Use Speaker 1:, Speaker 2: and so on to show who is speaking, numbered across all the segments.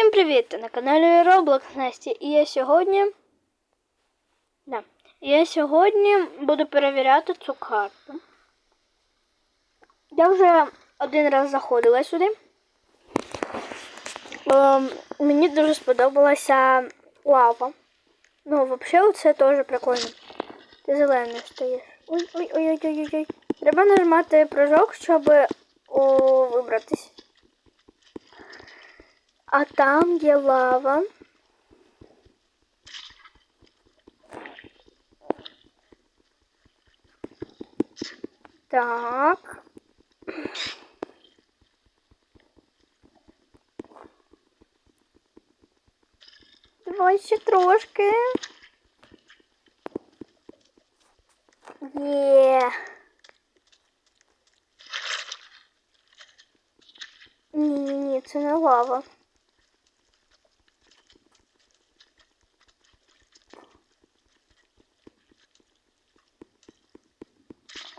Speaker 1: Всім привіт! На каналі Roblox Насті. І я сьогодні. Да. Я сьогодні буду перевіряти цю карту. Я вже один раз заходила сюди. Ем, мені дуже сподобалася лава. Ну, взагалі, це теж прикольно. Ти зелений стаєш. Ой-ой-ой-ой-ой-ой. Треба нажимати прыжок, щоб о, вибратись. А там є лава. Так. Давай ще трошки. Є. Ні-ні-ні, це не лава.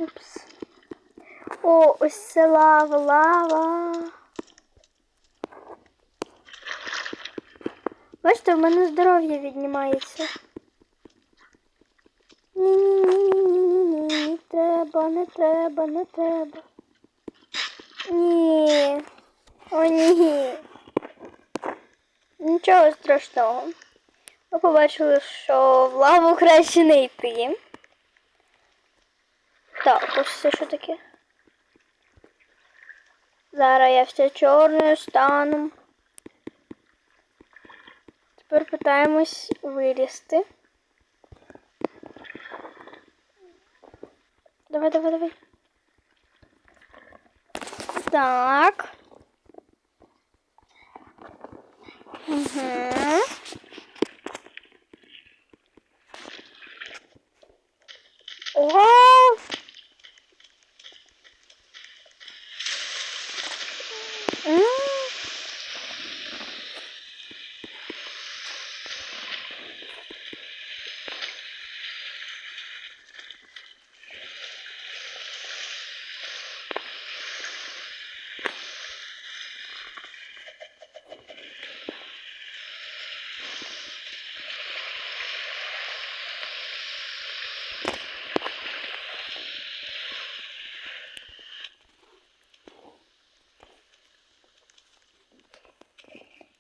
Speaker 1: Упс. О, ось це лава, лава. Бачите, в мене здоров'я віднімається. Ні-ні-ні-ні-ні-ні, не треба, не треба, не треба. Ні. О, ні. Нічого страшного. Ми побачили, що в лаву краще не йти. Так, ось це що таке? Зараз я все чорною стану. Тепер питаємось вилізти. Давай, давай, давай. Так. Угу. Ого!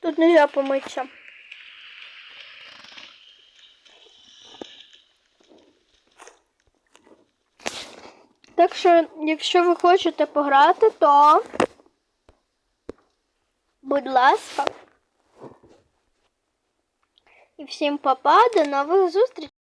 Speaker 1: Тут нельзя помитися. Так що, якщо ви хочете пограти, то будь ласка. І всім папа, до нових зустрічей!